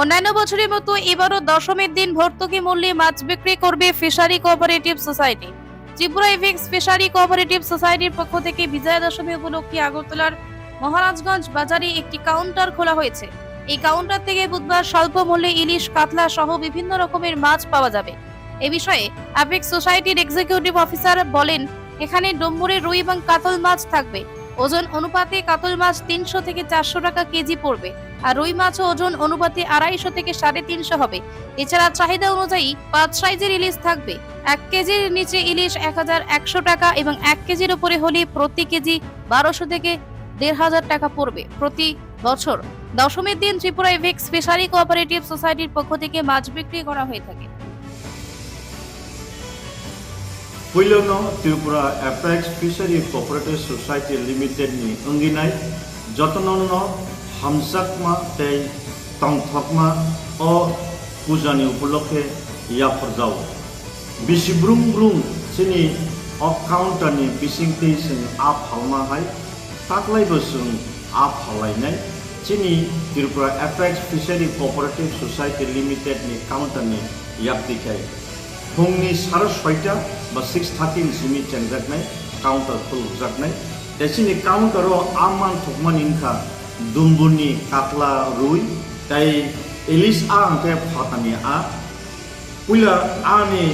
অন্যান্য বছরের মতো এবারও দশমীর দিন ভর্তুকি মূল্যে মাছ বিক্রি করবে ফিশারি কোঅপারেটিভ সোসাইটি। ত্রিপুরা ইভিক্স ফিশারি কোঅপারেটিভ সোসাইটির পক্ষ থেকে বিজয়া দশমী উপলক্ষে আগরতলার মহারাজগঞ্জ বাজারে একটি কাউন্টার খোলা হয়েছে। এই কাউন্টার থেকে বুধবার স্বল্প মূল্যে ইলিশ, কাতলা সহ বিভিন্ন রকমের মাছ পাওয়া যাবে। এ বিষয়ে অ্যাপেক্স সোসাইটির এক্সিকিউটিভ অফিসার বলেন, এখানে ডম্বুরে রুই এবং কাতল মাছ থাকবে। ওজন অনুপাতে কাতল মাছ তিনশো থেকে চারশো টাকা কেজি পড়বে, আর রুই মাছও ওজন অনুপাতে আড়াইশো থেকে সাড়ে তিনশো হবে। এছাড়া চাহিদা অনুযায়ী পাঁচ সাইজের ইলিশ থাকবে, এক কেজির নিচে ইলিশ এক হাজার একশো টাকা এবং এক কেজির উপরে হলে প্রতি কেজি বারোশো থেকে দেড় হাজার টাকা পড়বে প্রতি বছর। দশমীর দিন ত্রিপুরা ইভিক্স ফিশারি কোঅপারেটিভ সোসাইটির পক্ষ থেকে মাছ বিক্রি করা হয়ে থাকে। પહેલોનો Tripura apex fishery cooperative society લિમિટેડની અંગીનાય જતનનો হামসাকমা তেই টংথকমা ও পূজানি উপলক্ষে ইয়াফর যাও বিশিব্রুম ব্রুম সিনি অকাউন্টারনি বিশিংতে সিং আপ হালমা হাই তাকলাইব সিং আপ হালাইনাই চিনি ত্রিপুরা অ্যাট্রাক্ট ফিশারি কোঅপারেটিভ সোসাইটি লিমিটেডনি কাউন্টারনি ইয়াপ্তিখাই फुंनि साराय सयथा बा सिक्स थार्टि निसिमि चेंजाकनाय काउंटर खुलजाकनाय दासिनि কাউন্টারও আমান থকমান ইনকা दुम्बुनि কাতলা रुइ তাই এলিস আ আংকে ফাতানি আ পুইলা আনি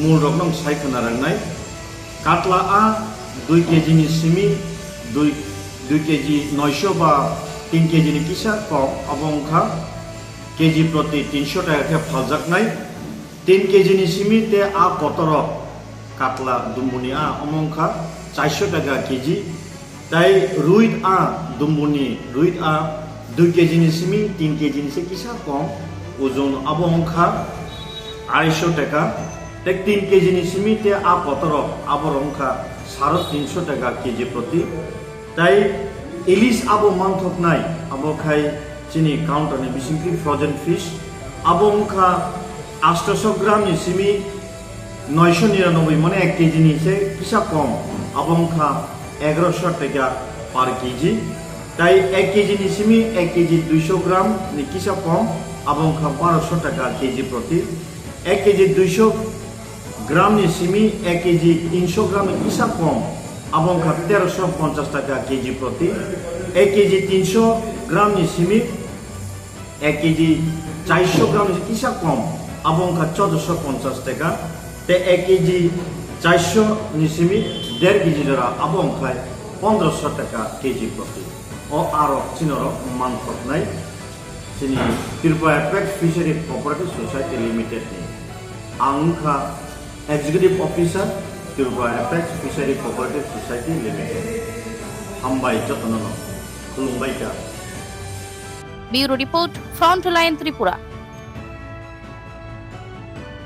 মূল রকম সাইখনা রাখনাই কাতলা আ দুই কেজি নি সিমি দুই দুই কেজি নয়শো বা তিন কেজি নি কিসা কম অবংখা কেজি প্রতি তিনশো টাকাকে ফালজাকনাই তিন কেজিनि সিমিতে আ কতর কাতলা দুম্বুনি আ অমংখা চারশো টাকা কেজি। তাই রুইত আ দুম্বুনি রুইত আ দুই কেজিনি সিমি তিন কেজিনি সে কিসা কম? ওজন আবো অংখা আড়াইশো টাকা। তাই তিন কেজিনি সিমিতে আ কতর আবর অংখা সাড়ে তিনশো টাকা কেজি প্রতি। তাই ইলিশ আবো মান্থক নাই। আবো খাই চিনি কাউন্টারনি বিসিংকি ফ্রোজেন ফিশ। আবো আষ্টশো গ্রামনি সিমি নয়শো নিরানব্বই মানে এক কেজি নিচে কিসা কম, আবংখা এগারোশো টাকা পার কেজি। তাই এক কেজি নিসিমি এক কেজি দুইশো গ্রাম কিসা কম, আবংখা বারোশো টাকা কেজি প্রতি। এক কেজি দুইশো গ্রাম নিসিমি এক কেজি তিনশো গ্রাম কিসা কম, আবংখা তেরোশো পঞ্চাশ টাকা কেজি প্রতি। এক কেজি তিনশো গ্রাম নিসিমি এক কেজি চারশো গ্রাম কিসা কম আবংখা চোদ্দশো পঞ্চাশ টাকা। তে এক কেজি চারশো নিসিমি, দেড় কেজি ধরা আবংখায় পনেরোশো টাকা কেজি প্রতি। ও আরও চিনর মানফত নাই। চিনি Tripura apex fishery cooperative society limited নি আংখা executive officer Tripura apex fishery cooperative society limited. হামবাই যত্ন খুলুমবাইকা bureau report front line Tripura.